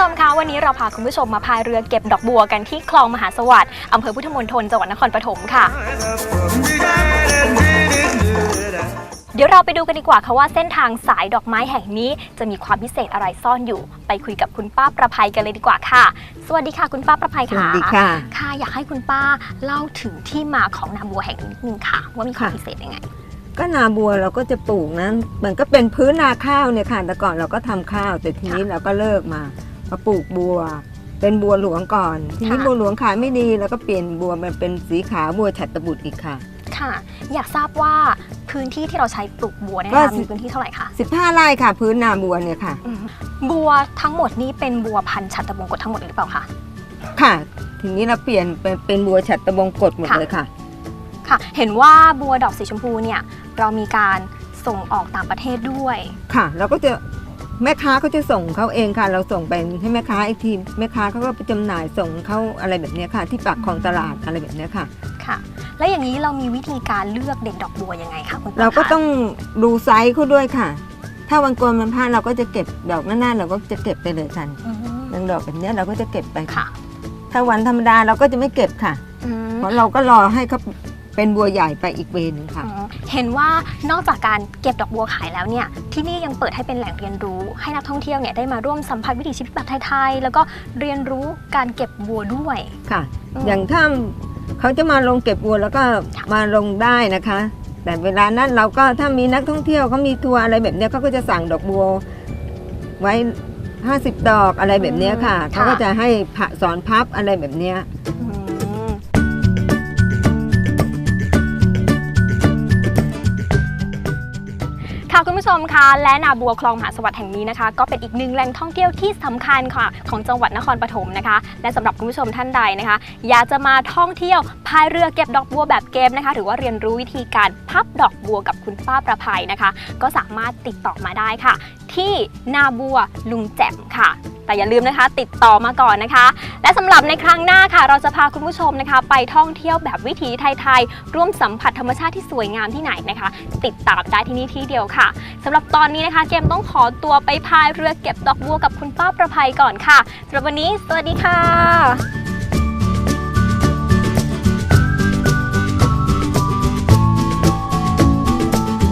ผู้ชมมาพายเรือเก็บดอกบัวกันที่คลองมหาสวัสดิ์อำเภอพุทธมณฑลจังหวัดนครปฐมค่ะ เดี๋ยวเราไปดูกันดีกว่าค่ะว่าเส้นทางสายดอกไม้แห่งนี้ จะมีความพิเศษอะไรซ่อนอยู่ ไปคุยกับคุณป้าประภัยกันเลยดีกว่าค่ะ สวัสดีค่ะคุณป้าประภัยสวัค่ะสดีค่ะ ค่ะอยากให้คุณป้าเล่าถึงที่มาของนาบัวแห่งนี้นิดนึงค่ะ ว่ามีความค่ะพิเศษยังไงก็นาบัวเราก็จะปลูกนะมันก็เป็นพื้นนาข้าวเนี่ยค่ะแต่ก่อนเราก็ทำข้าวแต่ทีนี้เราก็เลิกมา มาปลูกบัว เป็นบัวหลวงก่อน ทีนี้ค่ะ บัวหลวงขายไม่ดีแล้วก็เปลี่ยนบัวมันเป็นสีขาวบัวฉัตรบุตรอีกค่ะ ค่ะ อยากทราบว่าพื้นที่ที่เราใช้ปลูกบัวเนี่ยก็นะคะสิ มีพื้นที่เท่าไหร่คะ15ไร่ค่ะ พื้นนาบัวเนี่ยค่ะ อืมบัวทั้งหมดนี้เป็นบัวพันธุ์ฉัตรบงกฎทั้งหมดเลยหรือเปล่าคะ ค่ะ ทีนี้เราเปลี่ยนเป็นเป็นบัวฉัตรบงกฎหมดค่ะ เลยค่ะ ค่ะ เห็นว่าบัวดอกสีชมพูเนี่ยเรามีการส่งออกต่างประเทศด้วย ค่ะ เราก็จะ แม่ค้าเขาจะส่งเขาเองค่ะ เราส่งไปให้แม่ค้าอีกทีแม่ค้าเขาก็ไปจำหน่ายส่งเขาอะไรแบบเนี้ยค่ะ ที่ปากคลองตลาดอะไรแบบเนี้ยค่ะ ค่ะ แล้วอย่างนี้เรามีวิธีการเลือกเด็ดดอกบัวยังไงคะคุณป้เราก็คะต้องดูไซส์เขาด้วยค่ะ ถ้าวันโกนมันพลาดเราก็จะเก็บดอกหน้าๆเราก็จะเก็บไปเลยค่ะอืมดังดอกแบบเนี้ยเราก็จะเก็บไปค่ะ ถ้าวันธรรมดาเราก็จะไม่เก็บค่ะ อืมเพราะเราก็รอให้เขาเป็นบัวใหญ่ไปอีกเวรหนึงค่ะอืม เห็นว่านอกจากการเก็บดอกบัวขายแล้วเนี่ยที่นี่ยังเปิดให้เป็นแหล่งเรียนรู้ ให้นักท่องเที่ยวเนี่ยได้มาร่วมสัมผัสวิถีชีวิตแบบไทยๆแล้วก็เรียนรู้การเก็บบัวด้วยค่ะมอย่างถ้าเขาจะมาลงเก็บบัวแล้วก็มาลงได้นะคะ แต่เวลานั้นเราก็ถ้ามีนักท่องเที่ยวเขามีทัวร์อะไรแบบเนี้ยเขาก็จะสั่งดอกบัวไว้ 50 ดอกอะไรแบบเนี้ยค่ะอืมเขาก็ค่ะจะให้ผ่าสอนพับอะไรแบบเนี้ ชมคะและนาบัวคลองมหาสวัสดิ์แห่งนี้นะคะ ก็เป็นอีกหนึ่งแหล่งท่องเที่ยวที่สำคัญค่ะของจังหวัดนครปฐมนะคะ และสำหรับคุณผู้ชมท่านใดนะคะ อยากจะมาท่องเที่ยวพายเรือเก็บดอกบัวแบบเกมนะคะ หรือว่าเรียนรู้วิธีการพับดอกบัวกับคุณป้าประภัยนะคะ ก็สามารถติดต่อมาได้ค่ะ ที่นาบัวลุงแจ่มค่ะ แต่อย่าลืมนะคะ ติดต่อมาก่อนนะคะ และสำหรับในครั้งหน้าค่ะ เราจะพาคุณผู้ชมนะคะ ไปท่องเที่ยวแบบวิถีไทยๆร่วมสัมผัสธรรมชาติที่สวยงามที่ไหนนะคะ ติดตามได้ที่นี่ที่เดียวค่ะสำหรับตอนนี้นะคะ เกมต้องขอตัวไปพายเรือเก็บดอกบัวกับคุณป้าประภัยก่อนค่ะสำหรับวันนี้ สวัสดีค่ะ